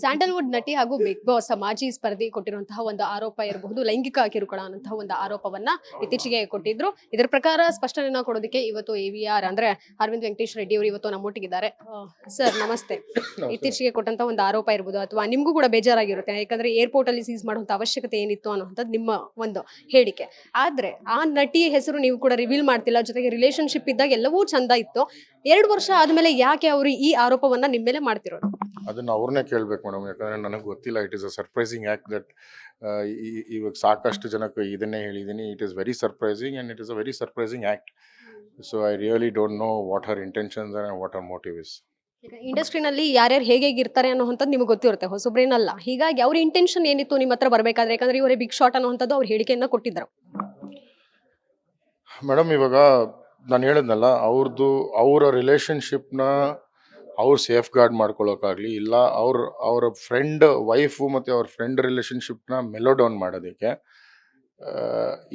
Sandalwood ನಟಿ ಹಾಗೂ big boss ಮಾಜಿ ಸ್ಪರ್ಧಿ ಕೊಟ್ಟಿರುವಂತಹ ಒಂದು ಆರೋಪ ಇರಬಹುದು ಲೈಂಗಿಕ ಕಿರುಕುಳ ಅನ್ನುವಂತಹ ಒಂದು ಆರೋಪವನ್ನ ಇತ್ತೀಚೆಗೆ ಕೊಟ್ಟಿದ್ರು. ಇದರ ಪ್ರಕಾರ ಸ್ಪಷ್ಟನೆ ಕೊಡೋದಕ್ಕೆ ಇವತ್ತು ಎ ವಿ ಆರ್ ಅಂದ್ರೆ ಅರವಿಂದ್ ವೆಂಕಟೇಶ್ ರೆಡ್ಡಿ ಅವರು ಇವತ್ತು ನಮ್ಮೊಟ್ಟಿಗಿದ್ದಾರೆ ಸರ್ ನಮಸ್ತೆ. ಇತ್ತೀಚೆಗೆ ಕೊಟ್ಟಂತ ಒಂದು ಆರೋಪ ಇರ್ಬೋದು ಅಥವಾ ನಿಮ್ಗೂ ಕೂಡ ಬೇಜಾರಾಗಿರುತ್ತೆ ಯಾಕಂದ್ರೆ ಏರ್ಪೋರ್ಟ್ ಅಲ್ಲಿ ಸೀಸ್ ಮಾಡುವಂತ ಅವಶ್ಯಕತೆ ಏನಿತ್ತು ಅನ್ನುವಂಥದ್ದು ನಿಮ್ಮ ಒಂದು ಹೇಳಿಕೆ. ಆದ್ರೆ ಆ ನಟಿಯ ಹೆಸರು ನೀವು ಕೂಡ ರಿವೀಲ್ ಮಾಡ್ತಿಲ್ಲ ಜೊತೆಗೆ ರಿಲೇಶನ್ಶಿಪ್ ಇದ್ದಾಗ ಎಲ್ಲವೂ ಚಂದ ಇತ್ತು. ಎರಡು ವರ್ಷ ಆದ್ಮೇಲೆ ಯಾಕೆ ಅವರು ಈ ಆರೋಪವನ್ನ ನಿಮ್ಮ ಮೇಲೆ ಮಾಡ್ತಿರೋದು? ಅದನ್ನ ಅವ್ರನ್ನೇ ಕೇಳ್ಬೇಕು ಮೇಡಮ್ ಯಾಕಂದ್ರೆ ನನಗೆ ಗೊತ್ತಿಲ್ಲ it is a surprising act that ಇವಾಗ ಸಾಕಷ್ಟು ಜನಕ್ಕೆ ಇದನ್ನೇ ಹೇಳಿದ್ದೀನಿ it is very surprising and it is a very surprising act so I really don't know what are intentions and what are motive is ಈಗ ಇಂಡಸ್ಟ್ರಿನಲ್ಲಿ ಯಾರ್ಯಾರು ಹೇಗೆ ಇರ್ತಾರೆ ಅನ್ನೋಂಥದ್ದು ನಿಮಗೆ ಗೊತ್ತಿರುತ್ತೆ ಹೊಸಬ್ರೇನಲ್ಲ. ಹೀಗಾಗಿ ಅವ್ರ ಇಂಟೆನ್ಷನ್ ಏನಿತ್ತು ನಿಮ್ಮ ಹತ್ರ ಬರಬೇಕಾದ್ರೆ ಯಾಕಂದ್ರೆ ಇವರೇ ಬಿಗ್ ಶಾಟ್ ಅನ್ನೋಂಥದ್ದು ಅವ್ರು ಹೇಳಿಕೆಯನ್ನು ಕೊಟ್ಟಿದ್ದರು. ಮೇಡಮ್ ಇವಾಗ ನಾನು ಹೇಳಿದ್ನಲ್ಲ ಅವ್ರದ್ದು ಅವರ ರಿಲೇಷನ್ಶಿಪ್ನ ಅವ್ರು ಸೇಫ್ ಗಾರ್ಡ್ ಮಾಡ್ಕೊಳ್ಳೋಕ್ಕಾಗಲಿ ಇಲ್ಲ ಅವ್ರ, ಅವರ ಫ್ರೆಂಡ್ ವೈಫು ಮತ್ತು ಅವ್ರ ಫ್ರೆಂಡ್ ರಿಲೇಷನ್ಶಿಪ್ನ ಮೆಲೋ ಡೌನ್ ಮಾಡೋದಕ್ಕೆ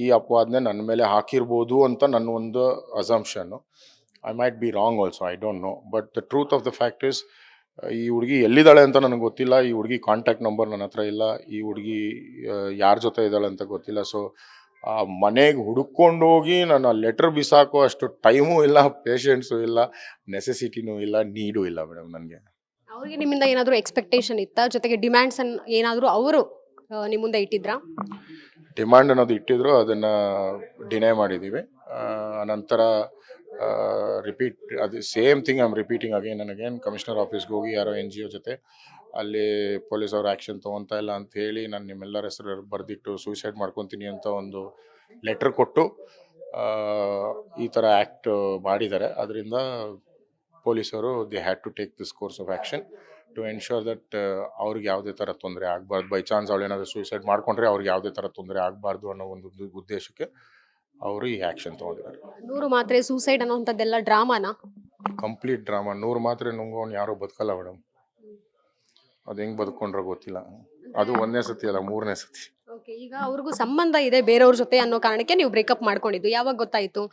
ಈ ಅಪವಾದನೆ ನನ್ನ ಮೇಲೆ ಹಾಕಿರ್ಬೋದು ಅಂತ ನನ್ನ ಒಂದು ಅಸಂಪ್ಷನ್ನು I might be wrong also I don't know but the truth of the fact is ಈ ಹುಡುಗಿ ಎಲ್ಲಿದ್ದಾಳೆ ಅಂತ ನನಗೆ ಗೊತ್ತಿಲ್ಲ, ಈ ಹುಡುಗಿ ಕಾಂಟ್ಯಾಕ್ಟ್ ನಂಬರ್ ನನ್ನ ಹತ್ರ ಇಲ್ಲ, ಈ ಹುಡುಗಿ ಯಾರ ಜೊತೆ ಇದ್ದಾಳೆ ಅಂತ ಗೊತ್ತಿಲ್ಲ. ಸೊ ಆ ಮನೆಗೆ ಹುಡುಕೊಂಡು ಹೋಗಿ ನಾನು ಲೆಟರ್ ಬಿಸಾಕೋ ಅಷ್ಟು ಟೈಮು ಇಲ್ಲ ಪೇಷೆಂಟ್ಸು ಇಲ್ಲ ನೆಸೆಸಿಟಿನೂ ಇಲ್ಲ ನೀಡೂ ಇಲ್ಲ ಮೇಡಮ್ ನನಗೆ. ಅವ್ರಿಗೆ ನಿಮ್ಮಿಂದ ಏನಾದರೂ ಎಕ್ಸ್ಪೆಕ್ಟೇಷನ್ ಇತ್ತಾ? ಜೊತೆಗೆ ಡಿಮ್ಯಾಂಡ್ಸ್ ಏನಾದರೂ ಅವರು ನಿಮ್ಮ ಮುಂದೆ ಇಟ್ಟಿದ್ರಾ? ಡಿಮ್ಯಾಂಡ್ ಅನ್ನೋದು ಇಟ್ಟಿದ್ರು ಅದನ್ನು ಡಿನೈ ಮಾಡಿದ್ದೀವಿ ನಂತರ ರಿಪೀಟ್ ಅದು same thing I am repeating again ನನಗೇನು ಅಗೇನ್ ಕಮಿಷನರ್ ಆಫೀಸ್ಗೆ ಹೋಗಿ ಯಾರೋ ಎನ್ ಜಿ ಒ ಜೊತೆ ಅಲ್ಲಿ ಪೊಲೀಸ್ ಅವ್ರು ಆ್ಯಕ್ಷನ್ ತೊಗೊತಾ ಇಲ್ಲ ಅಂತ ಹೇಳಿ ನಾನು ನಿಮ್ಮೆಲ್ಲರ ಹೆಸರು ಬರೆದಿಟ್ಟು ಸೂಸೈಡ್ ಮಾಡ್ಕೊತೀನಿ ಅಂತ ಒಂದು ಲೆಟ್ರ್ ಕೊಟ್ಟು ಈ ಥರ ಆ್ಯಕ್ಟ್ ಮಾಡಿದ್ದಾರೆ. ಅದರಿಂದ ಪೊಲೀಸರು they had to take this course of action to ensure that ಅವ್ರಿಗೆ ಯಾವುದೇ ಥರ ತೊಂದರೆ ಆಗಬಾರ್ದು. ಬೈ ಚಾನ್ಸ್ ಅವಳು ಏನಾದರೂ ಸೂಸೈಡ್ ಮಾಡ್ಕೊಂಡ್ರೆ ಅವ್ರಿಗೆ ಯಾವುದೇ ಥರ ತೊಂದರೆ ಆಗಬಾರ್ದು ಅನ್ನೋ ಒಂದು ಉದ್ದೇಶಕ್ಕೆ ಅವರು ಈ ಆ್ಯಕ್ಷನ್ ತೊಗೊಂಡಿದ್ದಾರೆ. ನೂರು ಮಾತ್ರೆ ಸೂಸೈಡ್ ಅನ್ನೋಂಥದ್ದೆಲ್ಲ ಡ್ರಾಮಾನ ಕಂಪ್ಲೀಟ್ ಡ್ರಾಮಾ ನೂರು ಮಾತ್ರೆ ನುಂಗೋನು ಯಾರೂ ಬದುಕಲ್ಲ ಮೇಡಮ್ ಅದು ಹೆಂಗೆ ಬದುಕೊಂಡ್ರೆ ಗೊತ್ತಿಲ್ಲ. ಅದು ಒಂದನೇ ಸತಿ ಅಲ್ಲ ಮೂರನೇ ಸತಿ. ಓಕೆ ಈಗ ಅವ್ರಿಗೂ ಸಂಬಂಧ ಇದೆ ಬೇರೆಯವ್ರ ಜೊತೆ ಅನ್ನೋ ಕಾರಣಕ್ಕೆ ನೀವು ಬ್ರೇಕಪ್ ಮಾಡ್ಕೊಂಡಿದ್ದು. ಯಾವಾಗ ಗೊತ್ತಾಯ್ತು?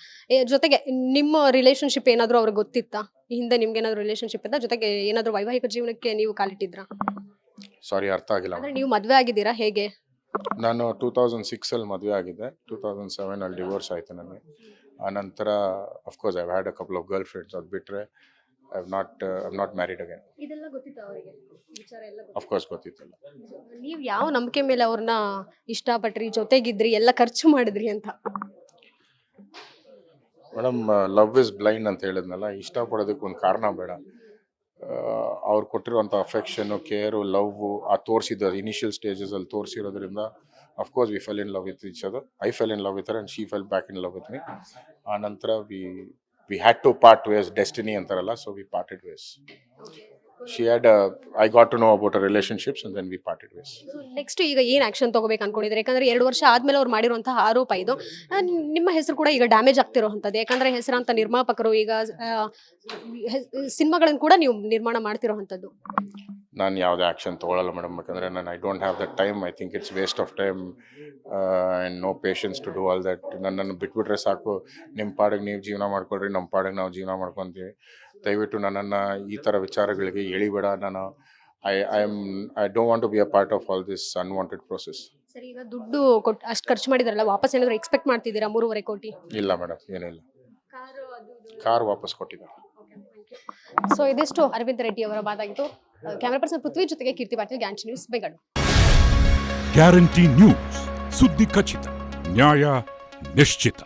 ಜೊತೆಗೆ ನಿಮ್ಮ ರಿಲೇಶನ್ಶಿಪ್ ಏನಾದರೂ ಅವ್ರಿಗೆ ಗೊತ್ತಿತ್ತಾ? ಈ ಹಿಂದೆ ನಿಮ್ಗೆ ಏನಾದ್ರು ರಿಲೇಶನ್ಶಿಪ್ ಇದ್ದ ಜೊತೆಗೆ ಏನಾದರೂ ವೈವಾಹಿಕ ಜೀವನಕ್ಕೆ ನೀವು ಕಾಲಿಟ್ಟಿದ್ರಾ? ಸಾರಿ ಅರ್ಥ ಆಗಿಲ್ಲ. ಅಂದ್ರೆ ನೀವು ಮದ್ವೆ ಆಗಿದ್ದೀರಾ? ಹೇಗೆ? ನಾನು ಟೂ ತೌಸಂಡ್ ಸಿಕ್ಸಲ್ಲಿ ಮದುವೆ ಆಗಿದ್ದೆ. ಟೂ ತೌಸಂಡ್ ಸೆವೆನಲ್ಲಿ ಡಿವೋರ್ಸ್ ಆಯಿತು ನನಗೆ. ಆ ನಂತರ of course I had a couple of girl friends ಅದು ಬಿಟ್ಟರೆ I not I not married again ಇದೆಲ್ಲ ಗೊತ್ತಿತ್ತು ಅವರಿಗೆ? ವಿಚಾರ ಎಲ್ಲ ಅಫ್ಕೋರ್ಸ್ ಗೊತ್ತಿತ್ತಲ್ಲ. ನೀವು ಯಾವ ನಂಬಿಕೆ ಮೇಲೆ ಅವ್ರನ್ನ ಇಷ್ಟಪಟ್ರಿ ಜೊತೆಗಿದ್ರಿ ಎಲ್ಲ ಖರ್ಚು ಮಾಡಿದ್ರಿ ಅಂತ? ಮೇಡಮ್ ಲವ್ ಇಸ್ ಬ್ಲೈಂಡ್ ಅಂತ ಹೇಳಿದ್ನಲ್ಲ ಇಷ್ಟಪಡೋದಕ್ಕೆ ಒಂದು ಕಾರಣ ಬೇಡ. ಅವ್ರು ಕೊಟ್ಟಿರುವಂಥ ಅಫೆಕ್ಷನು ಕೇರು ಲವ್ ಆ ತೋರಿಸಿದ ಇನಿಷಿಯಲ್ ಸ್ಟೇಜಸಲ್ಲಿ ತೋರಿಸಿರೋದ್ರಿಂದ of course we fell in love with each ಅದು I fell in love with and she fell back in love with me ಆ ನಂತರ we we had to part ways destiny ಅಂತಾರಲ್ಲ so we parted ways she had I got to know about relationships and then we parted ways next ಈಗ ಏನು action ತಗೋಬೇಕು ಅನ್ಕೊಂಡಿದ್ರೆ ಯಾಕಂದ್ರೆ ಎರಡು ವರ್ಷ ಆದ್ಮೇಲೆ ಅವ್ರು ಮಾಡಿರುವಂತಹ ಆರೋಪ ಇದು. ಆ, ನಿಮ್ಮ ಹೆಸರು ಕೂಡ ಈಗ ಡ್ಯಾಮೇಜ್ ಆಗ್ತಿರೋಂಥದ್ದು ಯಾಕಂದ್ರೆ ಹೆಸರಾಂತ ನಿರ್ಮಾಪಕರು ಈಗ ಸಿನಿಮಾಗಳನ್ನು ಕೂಡ ನೀವು ನಿರ್ಮಾಣ ಮಾಡ್ತಿರೋವಂಥದ್ದು. ನಾನು ಯಾವುದೇ ಆ್ಯಕ್ಷನ್ ತೊಗೊಳಲ್ಲ ಮೇಡಮ್ ಯಾಕಂದರೆ ನಾನು I don't have that time I think it's waste of time and no patience to do all that ನನ್ನನ್ನು ಬಿಟ್ಬಿಟ್ರೆ ಸಾಕು. ನಿಮ್ಮ ಪಾಡಿಗೆ ನೀವು ಜೀವನ ಮಾಡ್ಕೊಳ್ರಿ ನಮ್ಮ ಪಾಡಿಗೆ ನಾವು ಜೀವನ ಮಾಡ್ಕೊತೀವಿ. ದಯವಿಟ್ಟು ನನ್ನನ್ನು ಈ ಥರ ವಿಚಾರಗಳಿಗೆ ಎಳಿಬೇಡ. ನಾನು I I am I don't want to be a part of all this unwanted process ಸರಿ ಈಗ ದುಡ್ಡು ಕೊಟ್ಟು ಅಷ್ಟು ಖರ್ಚು ಮಾಡಿದಾರಲ್ಲ ವಾಪಸ್ ಏನಾದ್ರು ಎಕ್ಸ್ಪೆಕ್ಟ್ ಮಾಡ್ತಿದ್ದೀರಾ ಮೂರುವರೆ ಕೋಟಿ? ಇಲ್ಲ ಮೇಡಮ್ ಏನಿಲ್ಲ. ಕಾರ್ ವಾಪಸ್ ಕೊಟ್ಟಿದ್ದಾರೆ. ಸೊ ಇದಿಷ್ಟು ಅರವಿಂದ್ ರೆಡ್ಡಿ ಅವರ ಮಾತಾಗಿತ್ತು ಕ್ಯಾಮರಾ ಪರ್ಸನ್ ಪೃಥ್ವಿ ಜೊತೆಗೆ ಕೀರ್ತಿ ಪಾಟೀಲ್ ಗ್ಯಾಂಚ್ ನ್ಯೂಸ್ ಬೆಂಗಳೂರು ಗ್ಯಾರಂಟಿ ನ್ಯೂಸ್ ಸುದ್ದಿ ಖಚಿತ ನ್ಯಾಯ ನಿಶ್ಚಿತ.